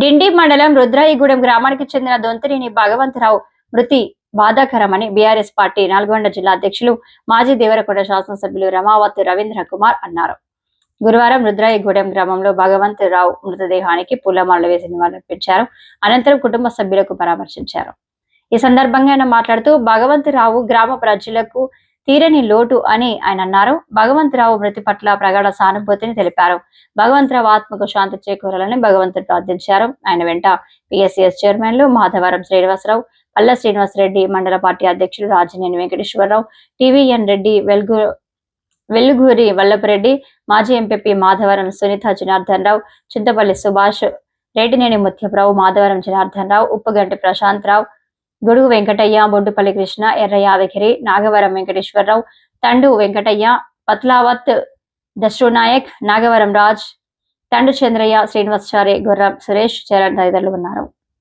డిండి మండలం రుద్రాయిగూడెం గ్రామానికి చెందిన దొంతరిని భగవంతరావు మృతి బాధాకరమని బీఆర్ఎస్ పార్టీ నల్గొండ జిల్లా అధ్యక్షులు మాజీ దేవరకొండ శాసనసభ్యులు రమావతి రవీంద్ర కుమార్ అన్నారు. గురువారం రుద్రాయిగూడెం గ్రామంలో భగవంతరావు మృతదేహానికి పూలమాలలు వేసి నివాళులర్పించారు. అనంతరం కుటుంబ సభ్యులకు పరామర్శించారు. ఈ సందర్భంగా ఆయన మాట్లాడుతూ భగవంతరావు గ్రామ ప్రజలకు తీరని లోటు అని ఆయన అన్నారు. భగవంతరావు మృతి పట్ల ప్రగాఢ సానుభూతిని తెలిపారు. భగవంతరావు ఆత్మకు శాంతి చేకూరాలని భగవంతుడు ప్రార్థించారు. ఆయన వెంట పిఎస్సిఎస్ చైర్మన్లు మాధవరం శ్రీనివాసరావు పల్ల శ్రీనివాసరెడ్డి మండల పార్టీ అధ్యక్షులు రాజనేని వెంకటేశ్వరరావు టీవీఎన్ రెడ్డి వెలుగు వెల్లుగూరి వల్లభరెడ్డి మాజీ ఎంపీ మాధవరం సునీత జనార్దన్ రావు చింతపల్లి సుభాష్ రేటినేని ముత్యప్రావు మాధవరం జనార్దన్ రావు ఉప్పగంటి ప్రశాంత్ రావు గొడుగు వెంకటయ్య బొడ్డుపల్లి కృష్ణ ఎర్ర యాదగిరి నాగవరం వెంకటేశ్వరరావు తండు వెంకటయ్య పత్లావత్ దశ్రునాయక్ నాగవరం రాజ్ తండు చంద్రయ్య శ్రీనివాసాచారి గుర్రం సురేష్ చరణ్ తదితరులు ఉన్నారు.